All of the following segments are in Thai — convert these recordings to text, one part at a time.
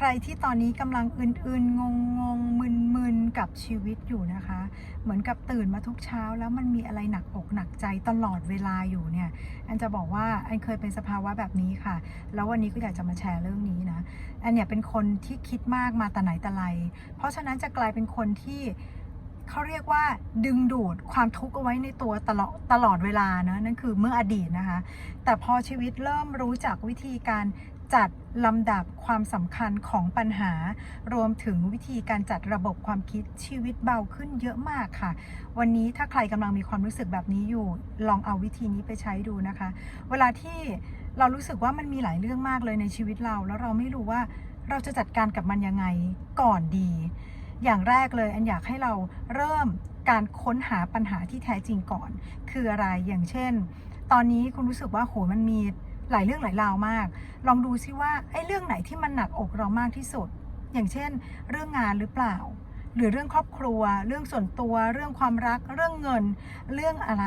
ใครที่ตอนนี้กำลังอื่นๆงงงๆมึนกับชีวิตอยู่นะคะ เหมือนกับตื่นมาทุกเช้า แล้วมันมีอะไรหนักอกหนักใจตลอดเวลาอยู่เนี่ยอันจะบอกว่าอันเคยเป็นสภาวะแบบนี้ค่ะ แล้ววันนี้ก็อยากจะมาแชร์เรื่องนี้นะอันเนี่ยเป็นคนที่คิดมากมาแต่ไหนแต่ไร เพราะฉะนั้นจะกลายเป็นคนที่เขาเรียกว่าดึงดูดความทุกข์เอาไว้ในตัวตลอดตลอดเวลานะนั่นคือเมื่ออดีตนะคะ แต่พอชีวิตเริ่มรู้จักวิธีการ จัดลำดับความสำคัญของปัญหา รวมถึงวิธีการจัดระบบความคิดชีวิตเบาขึ้นเยอะมากค่ะ วันนี้ถ้าใครกำลังมีความรู้สึกแบบนี้อยู่ ลองเอาวิธีนี้ไปใช้ดูนะคะ เวลาที่เรารู้สึกว่ามันมีหลายเรื่องมากเลยในชีวิตเรา แล้วเราไม่รู้ว่าเราจะจัดการกับมันยังไงก่อนดี อย่างแรกเลยอันอยากให้เราเริ่มการค้นหาปัญหาที่แท้จริงก่อน คืออะไรอย่างเช่น ตอนนี้คุณรู้สึกว่าโหมันมี หลายเรื่องหลายราวมาก ลองดูซิว่าไอ้เรื่องไหนที่มันหนักอกเรามากที่สุด อย่างเช่น เรื่องงานหรือเปล่า หรือเรื่องครอบครัว เรื่องส่วนตัว เรื่องความรัก เรื่องเงิน เรื่องอะไร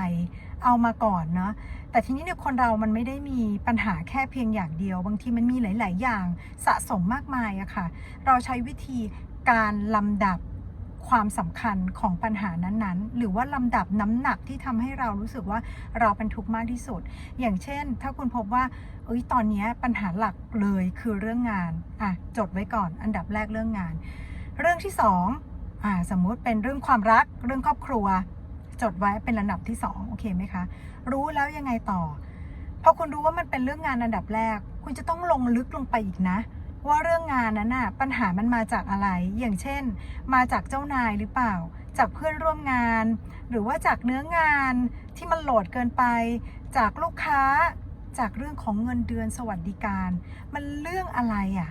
เอามาก่อนเนาะแต่ทีนี้เนี่ยคนเรามันไม่ได้มีปัญหาแค่เพียงอย่างเดียว บางทีมันมีหลาย ๆ อย่างสะสมมากมายอะค่ะ เราใช้วิธีการลำดับ ความสำคัญของปัญหานั้นๆ หรือว่าลำดับน้ำหนักที่ทำให้เรารู้สึกว่าเราเป็นทุกข์มากที่สุด อย่างเช่น ถ้าคุณพบว่าเอ้ยตอนนี้ปัญหาหลักเลยคือเรื่องงานอะจดไว้ก่อน อันดับแรกเรื่องงาน เรื่องที่สองอ่าสมมุติเป็นเรื่องความรักเรื่องครอบครัว จดไว้เป็นลำดับที่สองโอเคไหมคะ รู้แล้วยังไงต่อพอคุณรู้ว่ามันเป็นเรื่องงานอันดับแรก คุณจะต้องลงลึกลงไปอีกนะ ว่าเรื่องงานนั้นน่ะปัญหามันมาจากอะไร อย่างเช่น มาจากเจ้านายหรือเปล่า จากเพื่อนร่วมงาน หรือว่าจากเนื้องานที่มันโหลดเกินไป จากลูกค้า จากเรื่องของเงินเดือนสวัสดิการ มันเรื่องอะไรอะ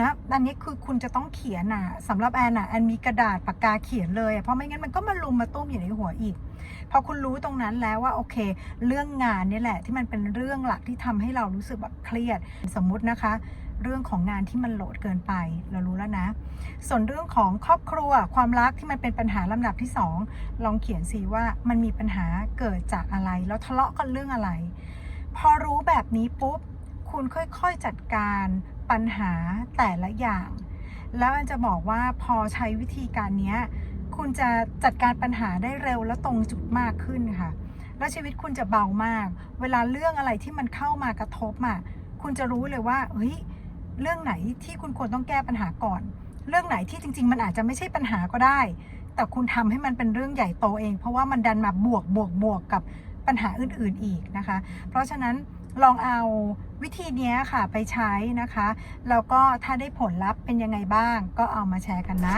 นะอันนี้คือคุณจะต้องเขียนอะสำหรับแอนอะแอนมีกระดาษปากกาเขียนเลย เพราะไม่งั้นมันก็มาลุมมาตุ้มอยู่ในหัวอีก พอคุณรู้ตรงนั้นแล้วว่าโอเค เรื่องงานนี่แหละที่มันเป็นเรื่องหลักที่ทำให้เรารู้สึกแบบเครียด สมมุตินะคะ เรื่องของงานที่มันโหลดเกินไป เรารู้แล้วนะ ส่วนเรื่องของครอบครัวความรักที่มันเป็นปัญหาลำดับที่สองลองเขียนสิว่ามันมีปัญหาเกิดจากอะไร แล้วทะเลาะกันเรื่องอะไร พอรู้แบบนี้ปุ๊บ คุณค่อยๆจัดการปัญหาแต่ละอย่าง แล้วอันจะบอกว่าพอใช้วิธีการนี้คุณจะจัดการปัญหาได้เร็วและตรงจุดมากขึ้นค่ะแล้วชีวิตคุณจะเบามาก เวลาเรื่องอะไรที่มันเข้ามากระทบอะ คุณจะรู้เลยว่า เฮ้ย เรื่องไหนที่คุณควรต้องแก้ปัญหาก่อน เรื่องไหนที่จริง ๆ มันอาจจะไม่ใช่ปัญหาก็ได้ แต่คุณทำให้มันเป็นเรื่องใหญ่โตเอง เพราะว่ามันดันมาบวกบวกบวกกับปัญหาอื่นๆอีกนะคะ เพราะฉะนั้นลองเอาวิธีนี้ค่ะไปใช้นะคะ แล้วก็ถ้าได้ผลลัพธ์เป็นยังไงบ้าง ก็เอามาแชร์กันนะ